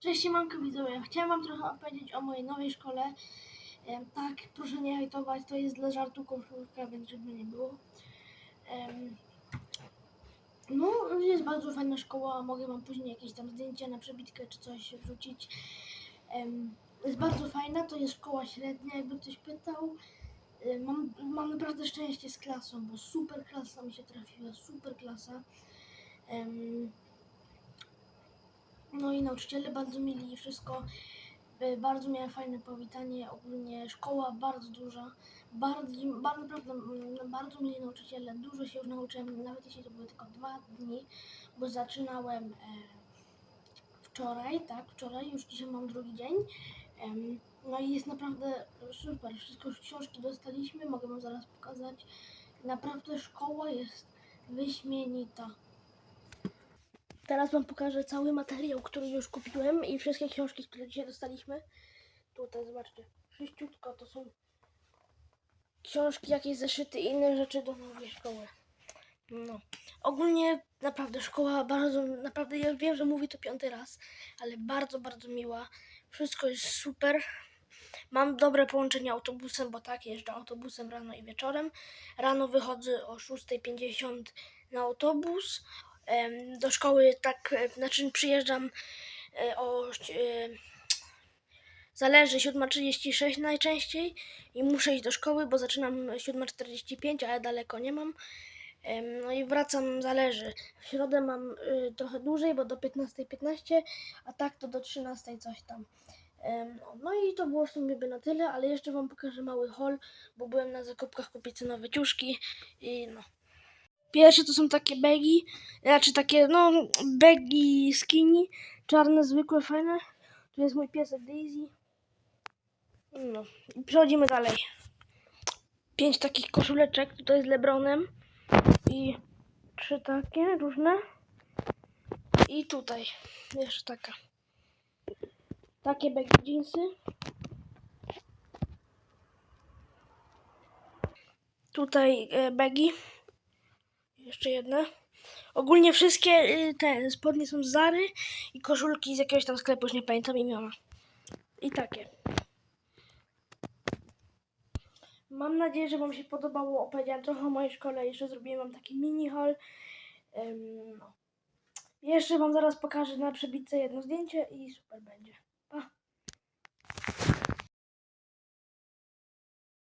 Cześć, siemanko widzowie. Chciałem wam trochę opowiedzieć o mojej nowej szkole. Tak, proszę nie hejtować, to jest dla żartu koszulka, więc żeby nie było. No, jest bardzo fajna szkoła, mogę wam później jakieś tam zdjęcia na przebitkę czy coś wrzucić. Jest bardzo fajna, to jest szkoła średnia, jakby ktoś pytał. Mam, mam naprawdę szczęście z klasą, bo super klasa mi się trafiła, super klasa. No i nauczyciele bardzo mili i wszystko. E, Bardzo miałem fajne powitanie, ogólnie szkoła bardzo duża, bardzo, bardzo, naprawdę, mm, bardzo mili nauczyciele, dużo się już nauczyłem, nawet jeśli to były tylko dwa dni, bo zaczynałem e, wczoraj, tak, wczoraj, już dzisiaj mam drugi dzień. No i jest naprawdę super, wszystko książki dostaliśmy, mogę wam zaraz pokazać. Naprawdę szkoła jest wyśmienita. Teraz Wam pokażę cały materiał, który już kupiłem i wszystkie książki, które dzisiaj dostaliśmy. Tutaj zobaczcie, sześciutko to są książki, jakieś zeszyty i inne rzeczy do nowej szkoły. No. Ogólnie naprawdę szkoła bardzo, naprawdę ja wiem, że mówi to piąty raz, ale bardzo, bardzo miła. Wszystko jest super. Mam dobre połączenie autobusem, bo tak, jeżdżę autobusem rano i wieczorem. Rano wychodzę o 6.50 na autobus. Do szkoły tak, e, znaczy przyjeżdżam e, o... e, Zależy, 7.36 najczęściej i muszę iść do szkoły, bo zaczynam 7.45, a ja daleko nie mam. No i wracam, zależy. W środę mam y, trochę dłużej, bo do 15.15, a tak to do 13.00 coś tam. No, i to było w sumie by na tyle, ale jeszcze Wam pokażę mały haul, bo byłem na zakupkach kupić nowe ciuszki i no. Pierwsze to są takie bagi, znaczy takie, no, bagi skinny, czarne, zwykłe, fajne. Tu jest mój piesek Daisy. No, i przechodzimy dalej. Pięć takich koszuleczek, tutaj z Lebronem i trzy takie różne. I tutaj jeszcze taka. Takie bagi jeansy. Tutaj e, bagi. Jeszcze jedne. Ogólnie wszystkie y, te spodnie są z Zary i koszulki z jakiegoś tam sklepu, już nie pamiętam imiona. I takie. Mam nadzieję, że Wam się podobało. Opowiedziałam trochę o mojej szkole. Jeszcze zrobiłem Wam taki mini haul. No. Jeszcze Wam zaraz pokażę na przebitce jedno zdjęcie i super będzie.